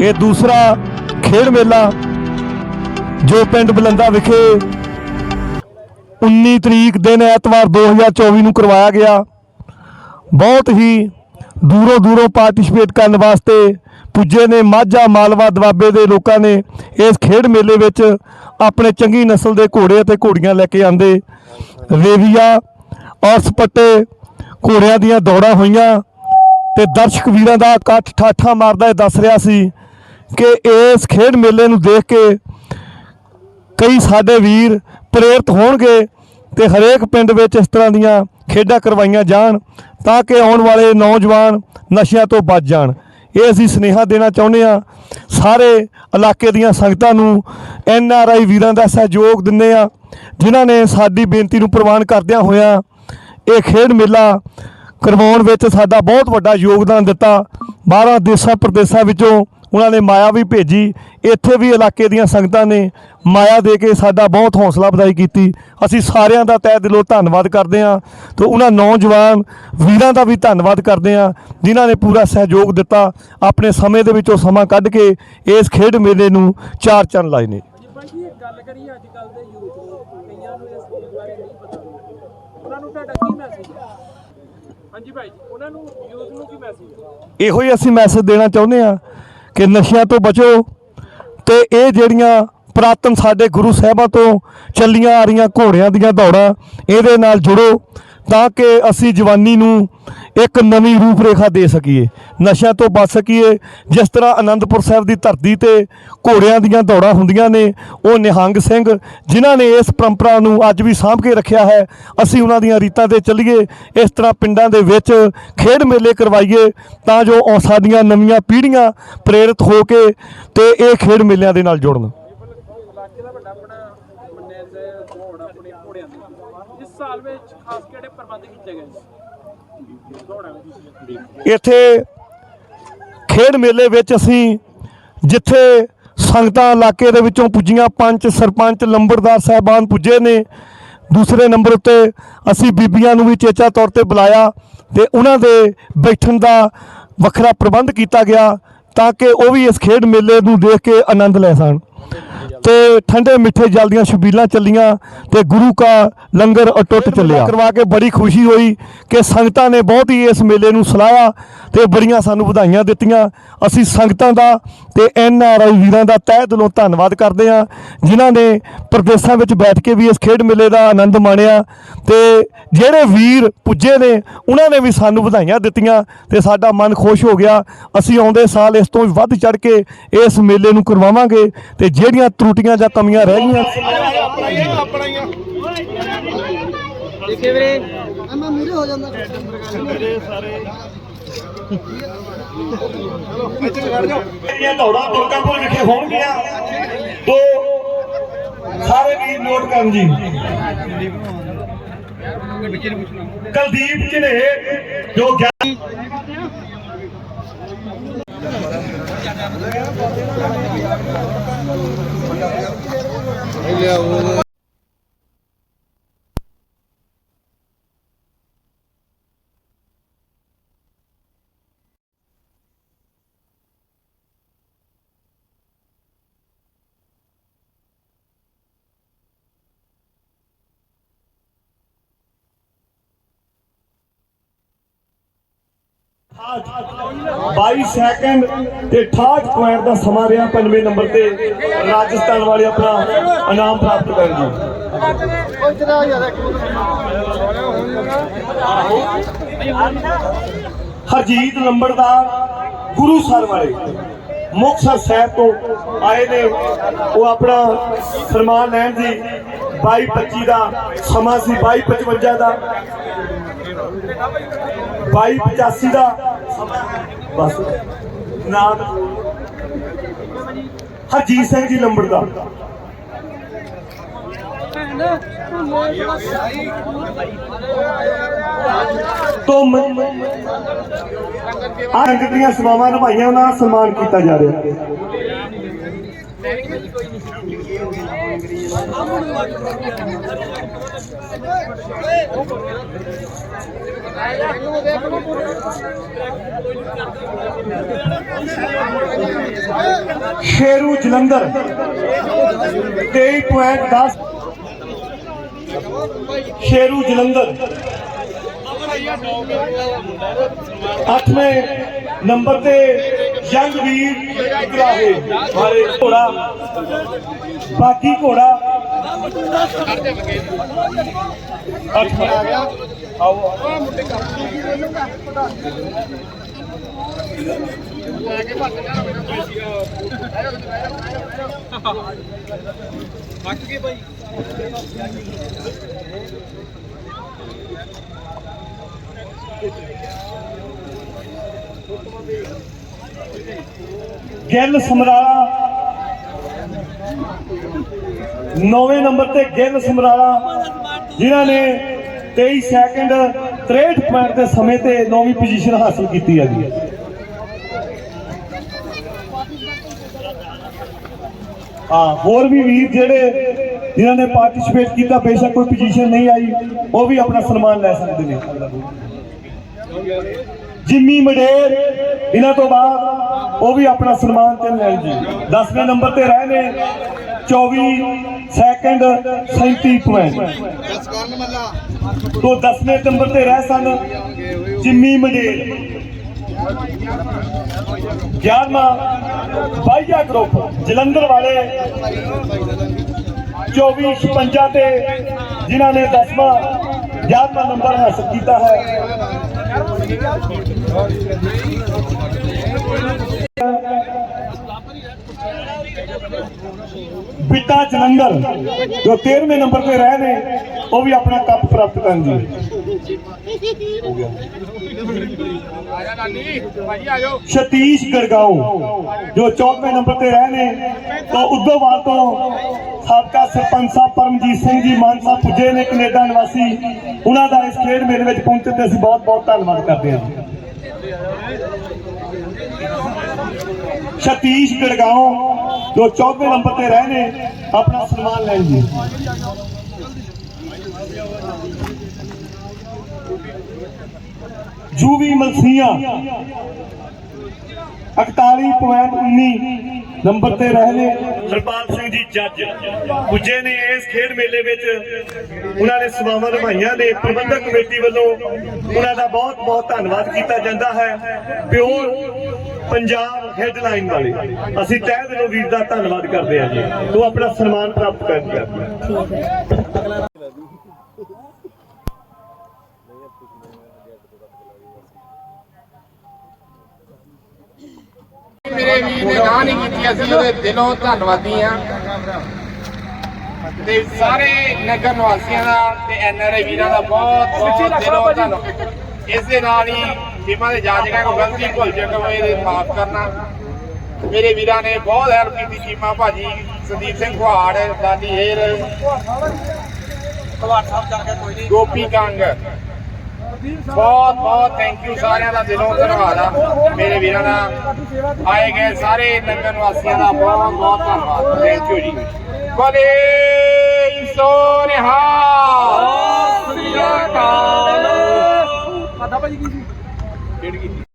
ਇਹ ਦੂਸਰਾ ਖੇਡ ਮੇਲਾ ਜੋ ਪਿੰਡ ਬਲੰਦਾ ਵਿਖੇ 19 ਤਰੀਕ ਦਿਨ ਐਤਵਾਰ 2024 ਨੂੰ ਕਰਵਾਇਆ ਗਿਆ। ਬਹੁਤ ਹੀ ਦੂਰੋਂ ਦੂਰੋਂ ਪਾਰਟਿਸਿਪੇਟ ਕਰਨ ਵਾਸਤੇ ਪੁੱਜੇ ਨੇ ਮਾਝਾ ਮਾਲਵਾ ਦਵਾਬੇ ਦੇ ਲੋਕਾਂ ਨੇ ਇਸ ਖੇਡ ਮੇਲੇ ਵਿੱਚ ਆਪਣੇ ਚੰਗੀ ਨਸਲ ਦੇ ਘੋੜੇ ਅਤੇ ਘੋੜੀਆਂ ਲੈ ਕੇ ਆਂਦੇ ਰੇਵੀਆ ਔਰ ਸਪੱਟੇ ਘੋੜਿਆਂ ਦੀਆਂ ਦੌੜਾਂ ਹੋਈਆਂ ਤੇ ਦਰਸ਼ਕ ਵੀਰਾਂ ਦਾ ਇਕੱਠ ਠਾਠਾ ਮਾਰਦਾ ਇਹ ਦੱਸ ਰਿਹਾ ਸੀ ਕਿ ਇਸ ਖੇਡ ਮੇਲੇ ਨੂੰ ਦੇਖ ਕੇ ਕਈ ਸਾਡੇ ਵੀਰ ਪ੍ਰੇਰਿਤ ਹੋਣਗੇ ਤੇ ਹਰੇਕ ਪਿੰਡ ਵਿੱਚ ਇਸ ਤਰ੍ਹਾਂ ਦੀਆਂ ਖੇਡਾਂ ਕਰਵਾਈਆਂ ਜਾਣ ਤਾਂ ਕਿ ਆਉਣ ਵਾਲੇ ਨੌਜਵਾਨ ਨਸ਼ਿਆਂ ਤੋਂ ਬਚ ਜਾਣ। ਇਹ ਅਸੀਂ ਸੁਨੇਹਾ ਦੇਣਾ ਚਾਹੁੰਦੇ ਆ ਸਾਰੇ ਇਲਾਕੇ ਦੀਆਂ ਸੰਗਤਾਂ ਨੂੰ ਐਨ ਆਰ ਆਈ ਵੀਰਾਂ ਦਾ ਸਹਿਯੋਗ ਦਿੰਦੇ ਆ ਜਿਨ੍ਹਾਂ ਨੇ ਸਾਡੀ ਬੇਨਤੀ ਨੂੰ ਪ੍ਰਵਾਨ ਕਰਦਿਆਂ ਹੋਇਆਂ ਇਹ ਖੇਡ ਮੇਲਾ ਕਰਵਾਉਣ ਵਿੱਚ ਸਾਡਾ ਬਹੁਤ ਵੱਡਾ ਯੋਗਦਾਨ ਦਿੱਤਾ। 12 ਦੇਸ਼ਾਂ ਪ੍ਰਦੇਸ਼ਾਂ ਵਿੱਚੋਂ ਉਹਨਾਂ ਨੇ ਮਾਇਆ ਵੀ ਭੇਜੀ। ਇੱਥੇ ਵੀ ਇਲਾਕੇ ਦੀਆਂ ਸੰਗਤਾਂ ਨੇ ਮਾਇਆ ਦੇ ਕੇ ਸਾਡਾ ਬਹੁਤ ਹੌਸਲਾ ਵਧਾਈ ਕੀਤੀ। ਅਸੀਂ ਸਾਰਿਆਂ ਦਾ ਤਹਿ ਦਿਲੋਂ ਧੰਨਵਾਦ ਕਰਦੇ ਹਾਂ ਤੇ ਉਹਨਾਂ ਨੌਜਵਾਨ ਵੀਰਾਂ ਦਾ ਵੀ ਧੰਨਵਾਦ ਕਰਦੇ ਹਾਂ ਜਿਨ੍ਹਾਂ ਨੇ ਪੂਰਾ ਸਹਿਯੋਗ ਦਿੱਤਾ। ਆਪਣੇ ਸਮੇਂ ਦੇ ਵਿੱਚੋਂ ਸਮਾਂ ਕੱਢ ਕੇ ਇਸ ਖੇਡ ਮੇਲੇ ਨੂੰ ਚਾਰ ਚੰਨ ਲਾਏ ਨੇ। ਜੀ ਭਾਈ ਜੀ ਇੱਕ ਗੱਲ ਕਰੀਏ ਅੱਜ ਕੱਲ ਦੇ ਯੂਥ ਨੂੰ ਕਈਆਂ ਨੂੰ ਇਸ ਚੀਜ਼ ਬਾਰੇ ਨਹੀਂ ਪਤਾ। ਉਹਨਾਂ ਨੂੰ ਤੁਹਾਡਾ ਕੀ ਮੈਸੇਜ ਹੈ? ਹਾਂਜੀ ਭਾਈ ਜੀ ਉਹਨਾਂ ਨੂੰ ਯੂਥ ਨੂੰ ਕੀ ਮੈਸੇਜ ਇਹੋ ਹੀ ਅਸੀਂ ਮੈਸੇਜ ਦੇਣਾ ਚਾਹੁੰਦੇ ਆ ਕਿ ਨਸ਼ਿਆਂ ਤੋਂ ਬਚੋ ਤੇ ਇਹ ਜਿਹੜੀਆਂ ਪ੍ਰਾਤਨ ਸਾਡੇ ਗੁਰੂ ਸਾਹਿਬਾਂ ਤੋਂ ਚੱਲੀਆਂ ਆ ਰਹੀਆਂ ਘੋੜਿਆਂ ਦੀਆਂ ਦੌੜਾਂ, ਇਹਦੇ ਨਾਲ ਜੁੜੋ ਤਾਂ ਕਿ ਅਸੀਂ ਜਵਾਨੀ ਨੂੰ ਇੱਕ ਨਵੀਂ ਰੂਪਰੇਖਾ ਦੇ ਸਕੀਏ, ਨਸ਼ਿਆਂ ਤੋਂ ਬਚ ਸਕੀਏ। ਜਿਸ ਤਰ੍ਹਾਂ ਆਨੰਦਪੁਰ ਸਾਹਿਬ ਦੀ ਧਰਤੀ ਤੇ ਘੋੜਿਆਂ ਦੀਆਂ ਦੌੜਾਂ ਹੁੰਦੀਆਂ ਨੇ, ਉਹ ਨਿਹੰਗ ਸਿੰਘ, ਜਿਨ੍ਹਾਂ ਨੇ ਇਸ ਪਰੰਪਰਾ ਨੂੰ ਅੱਜ ਵੀ ਸਾਂਭ ਕੇ ਰੱਖਿਆ ਹੈ, ਅਸੀਂ ਉਹਨਾਂ ਦੀਆਂ ਰੀਤਾਂ ਤੇ ਚੱਲੀਏ। ਇਸ ਤਰ੍ਹਾਂ ਪਿੰਡਾਂ ਦੇ ਵਿੱਚ ਖੇਡ ਮੇਲੇ ਕਰਵਾਈਏ, ਤਾਂ ਜੋ ਉਹ ਦੀਆਂ ਨਵੀਆਂ ਪੀੜ੍ਹੀਆਂ ਪ੍ਰੇਰਿਤ ਹੋ ਕੇ ਤੇ ਇਹ ਖੇਡ ਮੇਲਿਆਂ ਦੇ ਨਾਲ ਜੁੜਨ। ਇਸ ਸਾਲ ਵਿੱਚ ਖਾਸ ਕਿਹੜੇ ਪ੍ਰਬੰਧ ਕੀਤੇ ਗਏ ਇੱਥੇ ਖੇਡ ਮੇਲੇ ਵਿੱਚ ਅਸੀਂ ਜਿੱਥੇ ਸੰਗਤਾਂ ਇਲਾਕੇ ਦੇ ਵਿੱਚੋਂ ਪੁੱਜੀਆਂ, ਪੰਚ ਸਰਪੰਚ, ਲੰਬੜਦਾਰ ਸਾਹਿਬਾਨ ਪੁੱਜੇ ਨੇ, ਦੂਸਰੇ ਨੰਬਰ ਉੱਤੇ ਅਸੀਂ ਬੀਬੀਆਂ ਨੂੰ ਵੀ ਚੇਚਾ ਤੌਰ ਤੇ ਬੁਲਾਇਆ ਤੇ ਉਹਨਾਂ ਦੇ ਬੈਠਣ ਦਾ ਵੱਖਰਾ ਪ੍ਰਬੰਧ ਕੀਤਾ ਗਿਆ ਤਾਂ ਕਿ ਉਹ ਵੀ ਇਸ ਖੇਡ ਮੇਲੇ ਨੂੰ ਦੇਖ ਕੇ ਆਨੰਦ ਲੈ ਸਕਣ। ਤੇ ਠੰਡੇ ਮਿੱਠੇ ਜਲ ਦੀਆਂ ਛਬੀਲਾਂ ਚੱਲੀਆਂ ਤੇ ਗੁਰੂ ਕਾ ਲੰਗਰ ਅਟੁੱਟ ਚੱਲਿਆ। ਕਰਵਾ ਕੇ ਬੜੀ ਖੁਸ਼ੀ ਹੋਈ ਕਿ ਸੰਗਤਾਂ ਨੇ ਬਹੁਤ ਹੀ ਇਸ ਮੇਲੇ ਨੂੰ ਸਲਾਹਿਆ ਤੇ ਬੜੀਆਂ ਸਾਨੂੰ ਵਧਾਈਆਂ ਦਿੱਤੀਆਂ। ਅਸੀਂ ਸੰਗਤਾਂ ਦਾ ਤੇ ਐਨ ਆਰ ਆਈ ਵੀਰਾਂ ਦਾ ਤਹਿ ਦਿਲੋਂ ਧੰਨਵਾਦ ਕਰਦੇ ਹਾਂ ਜਿਨ੍ਹਾਂ ਨੇ ਪ੍ਰਦੇਸ਼ਾਂ ਵਿੱਚ ਬੈਠ ਕੇ ਵੀ ਇਸ ਖੇਡ ਮੇਲੇ ਦਾ ਆਨੰਦ ਮਾਣਿਆ ਤੇ ਜਿਹੜੇ ਵੀਰ ਪੁੱਜੇ ਨੇ ਉਹਨਾਂ ਨੇ ਵੀ ਸਾਨੂੰ ਵਧਾਈਆਂ ਦਿੱਤੀਆਂ ਤੇ ਸਾਡਾ ਮਨ ਖੁਸ਼ ਹੋ ਗਿਆ। ਅਸੀਂ ਆਉਂਦੇ ਸਾਲ ਇਸ ਤੋਂ ਵੀ ਵੱਧ ਚੜ ਕੇ ਇਸ ਮੇਲੇ ਨੂੰ ਕਰਵਾਵਾਂਗੇ ਤੇ ਜਿਹੜੀਆਂ ਤਰੁੱਟੀਆਂ ਜਾਂ ਕਮੀਆਂ ਰਹਿ ਗਈਆਂ? ਦੇਖੇ ਵੀਰੇ। ਇਹ ਦੌੜਾ ਦੁਰਗਾਪੁਰ ਵਿਖੇ ਹੋਣਗੀਆਂ ਤੋਂ ਸਾਰੇ ਵੀ ਨੋਟ ਕਰਨ ਜੀ। ਕੁਲਦੀਪ ਝਨੇ ਜੋ ਗਿਆਨ Ele é o ਬਾਈ ਸੈਕਿੰਡ ਤੇ 68 ਪੁਆਇੰਟ ਦਾ ਸਮਾਂ ਰਿਹਾ ਪੰਜਵੇਂ ਨੰਬਰ ਤੇ। ਰਾਜਸਥਾਨ ਵਾਲੇ ਆਪਣਾ ਇਨਾਮ ਪ੍ਰਾਪਤ ਕਰਨ ਜੀ ਹਰਜੀਤ ਨੰਬਰਦਾਰ ਗੁਰੂ ਸਰ ਵਾਲੇ ਮੁਕਤਸਰ ਸਾਹਿਬ ਤੋਂ ਆਏ ਨੇ। ਉਹ ਆਪਣਾ ਸਨਮਾਨ ਲੈਣ ਦੀ ਜੀ 2225 ਦਾ ਸਮਾਂ ਸੀ 2255 ਦਾ। 2285 ਦਾ ਬਸ। ਨਾਮ ਹਰਜੀਤ ਸਿੰਘ ਜੀ ਲੰਬੜਦਾਰ ਤੋਂ ਅੰਗ ਦੀਆਂ ਸੇਵਾਵਾਂ ਨਿਭਾਈਆਂ, ਉਹਨਾਂ ਦਾ ਸਨਮਾਨ ਕੀਤਾ ਜਾ ਰਿਹਾ। ਸ਼ੇਰੂ ਜਲੰਧਰ 23.10 ਸ਼ੇਰੂ ਜਲੰਧਰ ਅੱਠਵੇਂ ਨੰਬਰ ਤੇ ਜੰਗ ਵੀਰ ਇਕਰਾਹੇ ਮਾਰੇ ਘੋੜਾ ਬਾਕੀ ਘੋੜਾ। ਅੱਠਵਾਂ ਆ ਗਿਆ ਆਓ ਗਿੱਲ ਸਮਰਾਲਾ ਨੌਵੇਂ ਨੰਬਰ ਤੇ ਗਿੱਲ ਸਮਰਾਲਾ, ਜਿਨ੍ਹਾਂ ਨੇ 23 ਸੈਕਿੰਡ 63 ਪੁਆਇੰਟ ਦੇ ਸਮੇਂ ਤੇ ਨੌਵੀਂ ਪੋਜੀਸ਼ਨ ਹਾਸਲ ਕੀਤੀ ਹੈ ਜੀ। ਹਾਂ, ਹੋਰ ਵੀ ਵੀਰ ਜਿਹੜੇ ਜਿਨ੍ਹਾਂ ਨੇ ਪਾਰਟਿਸਿਪੇਟ ਕੀਤਾ, ਬੇਸ਼ੱਕ ਕੋਈ ਪੋਜੀਸ਼ਨ ਨਹੀਂ ਆਈ, ਉਹ ਵੀ ਆਪਣਾ ਸਨਮਾਨ ਲੈ ਸਕਦੇ ਨੇ। ਜਿੰਮੀ ਮਡੇਰ, ਇਹਨਾਂ ਤੋਂ ਬਾਅਦ ਉਹ ਵੀ ਆਪਣਾ ਸਨਮਾਨ ਤੇ ਲੈਣ ਜੀ। 10ਵੇਂ ਨੰਬਰ ਤੇ ਰਹੇ ਨੇ 24 ਸੈਕਿੰਡ 37 ਪੁਆਇੰਟ ਤੋਂ 10ਵੇਂ ਨੰਬਰ ਤੇ ਰਹਿ ਸਨ ਜਿੰਮੀ ਮਡੇਰ। 11ਵਾਂ ਬਾਈਆ ਗਰੁੱਪ ਜਲੰਧਰ ਵਾਲੇ। 24 56 ਤੇ ਜਿਨ੍ਹਾਂ ਨੇ 10ਵਾਂ 11ਵਾਂ ਨੰਬਰ ਹਾਸਲ ਕੀਤਾ ਹੈ। ਬਿੱਟਾ ਜਲੰਧਰ, ਜੋ 13ਵੇਂ ਨੰਬਰ ਤੇ ਰਹੇ ਨੇ, ਉਹ ਵੀ ਆਪਣਾ ਕੱਪ ਪ੍ਰਾਪਤ ਕਰਨਗੇ ਸਤੀਸ਼ ਗੜਗਾਉਂ ਜੋ 14ਵੇਂ ਨੰਬਰ ਤੇ ਰਹੇ ਨੇ ਤੋਂ ਉਦੋਵਾਲ ਤੋਂ ਸਾਬਕਾ ਸਰਪੰਚ ਸਾਹਿਬ ਪਰਮਜੀਤ ਸਿੰਘ ਜੀ, ਮਾਨ ਸਾਹਿਬ ਪੁੱਜੇ ਨੇ ਕੈਨੇਡਾ ਨਿਵਾਸੀ। ਉਹਨਾਂ ਦਾ ਇਸ ਖੇਡ ਮੇਲੇ ਵਿੱਚ ਪਹੁੰਚਣ ਤੇ ਅਸੀਂ ਬਹੁਤ ਬਹੁਤ ਧੰਨਵਾਦ ਕਰਦੇ ਹਾਂ। ਸਤੀਸ਼ ਗੜਗਾਉਂ ਜੋ 14ਵੇਂ ਨੰਬਰ ਤੇ ਰਹੇ ਨੇ ਆਪਣਾ ਸਨਮਾਨ ਲੈਣ ਜੀ ਜੂਵੀ ਮਲਸੀਆਂ 41.19 ਨੰਬਰ ਤੇ ਰਹੇ ਨੇ। ਹਰਪਾਲ ਸਿੰਘ ਜੀ ਜੱਜ ਪੁੱਜੇ ਨੇ ਇਸ ਖੇਡ ਮੇਲੇ ਵਿੱਚ। ਉਹਨਾਂ ਨੇ ਸੇਵਾਵਾਂ ਨਿਭਾਈਆਂ ਨੇ। ਪ੍ਰਬੰਧਕ ਕਮੇਟੀ ਵੱਲੋਂ ਉਹਨਾਂ ਦਾ ਬਹੁਤ ਬਹੁਤ ਧੰਨਵਾਦ ਕੀਤਾ ਜਾਂਦਾ ਹੈ। ਪਿਓਰ ਪੰਜਾਬ ਹੈਡਲਾਈਨ ਵਾਲੇ ਅਸੀਂ ਤਹਿ ਦਿਲੋਂ ਵੀਰ ਦਾ ਧੰਨਵਾਦ ਕਰਦੇ ਹਾਂ ਜੀ। ਤੂੰ ਆਪਣਾ ਸਨਮਾਨ ਪ੍ਰਾਪਤ ਕਰ। ਮੇਰੇ ਵੀਰ ਨੇ ਨਹੀਂ ਕੀਤੀ ਅਸੀਂ ਉਹਦੇ ਦਿਲੋਂ ਧੰਨਵਾਦੀ ਆ ਤੇ ਸਾਰੇ ਨਗਰ ਨਿਵਾਸੀਆਂ ਦਾ ਤੇ ਐਨਆਰਆਈ ਵੀਰਾਂ ਦਾ ਬਹੁਤ ਬਹੁਤ ਦਿਲੋਂ ਧੰਨਵਾਦ। ਇਸ ਦੇ ਨਾਲ ਹੀ ਟੀਮਾਂ ਦੇ ਜਾਂਚ ਕਾ ਕੋਈ ਗਲਤੀ ਭੁੱਲ ਜੇ ਕੋਈ ਇਹਦੇ ਮਾਫ ਕਰਨਾ। ਮੇਰੇ ਵੀਰਾਂ ਨੇ ਬਹੁਤ ਹੈਲਪ ਕੀਤੀ ਚੀਮਾ ਭਾਜੀ ਸੰਦੀਪ ਸਿੰਘ ਘੁਆੜ ਦਾਦੀ ਹੇਰ ਗੋਪੀ ਕੰਗ। ਬਹੁਤ ਬਹੁਤ ਥੈਂਕ ਯੂ ਸਾਰਿਆਂ ਦਾ ਦਿਲੋਂ ਧੰਨਵਾਦ ਆ। ਮੇਰੇ ਵੀਰਾਂ ਦਾ ਆਏ ਗਏ ਸਾਰੇ ਨਗਰ ਨਿਵਾਸੀਆਂ ਦਾ ਬਹੁਤ ਬਹੁਤ ਧੰਨਵਾਦ। ਥੈਂਕ ਯੂ ਜੀ। ਬੋਲੇ ਸੋਨਿਹਾ ਸ੍ਰੀ ਅਕਾਲ। ਸਾਡਾ ਭਾਜੀ ਕੀ ਸੀ